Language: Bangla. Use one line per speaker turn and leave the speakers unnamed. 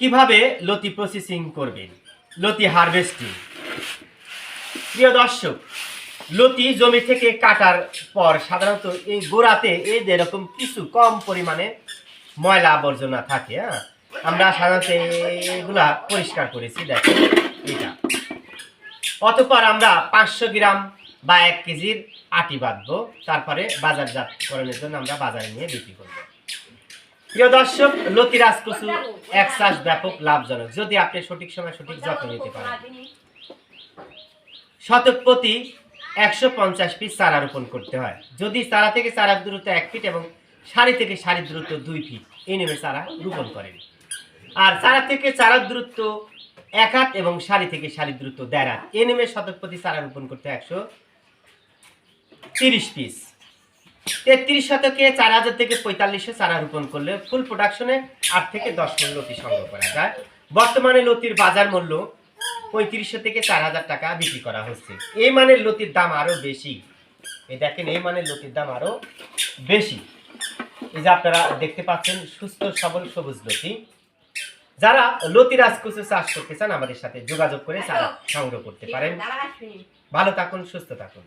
কীভাবে লতি প্রসেসিং করবেন? লতি হারভেস্টিং প্রিয় দর্শক, লতি জমি থেকে কাটার পর সাধারণত এই গোড়াতে এই যে এরকম কিছু কম পরিমাণে ময়লা আবর্জনা থাকে হ্যাঁ? আমরা সাধারণত এগুলা পরিষ্কার করেছি দেখো এটা অতপর আমরা পাঁচশো গ্রাম বা এক কেজির আটি বাঁধবো, তারপরে বাজারজাতকরণের জন্য আমরা বাজারে নিয়ে বিক্রি করব। প্রিয় দর্শক লতি রাজকচু এক ব্যাপক লাভজনক। যদি আপনি সঠিক সময় সঠিক যত্ন নিতে পারেন। শতক প্রতি একশো পঞ্চাশ পিস চারা রোপণ করতে হয়। যদি চারা থেকে চারার দূরত্ব এক ফিট এবং সারি থেকে সারির দূরত্ব দুই ফিট এই নেমে চারা রোপণ করেন। আর চারা থেকে চারার দূরত্ব এক হাত এবং সারি থেকে সারির দূরত্ব দেড় হাত, এই নেমে শতক প্রতি চারা রোপণ করতে একশো তিরিশ পিস তেত্রিশ শতকে চার হাজার থেকে পঁয়তাল্লিশশো চারা রোপণ করলে ফুল প্রোডাকশনে আট থেকে দশ মূল লতি সংগ্রহ করা যায়। বর্তমানে লতির বাজার মূল্য পঁয়ত্রিশশো থেকে চার হাজার টাকা বিক্রি করা হচ্ছে। এই মানের লতির দাম আরও বেশি। এই দেখেন এই মানের লতির দাম আরও বেশি। এই যে আপনারা দেখতে পাচ্ছেন সুস্থ সবল সবুজ লতি। যারা লতি রাজকুচু চাষ করতে চান আমাদের সাথে যোগাযোগ করে চারা সংগ্রহ করতে পারেন। ভালো থাকুন সুস্থ থাকুন।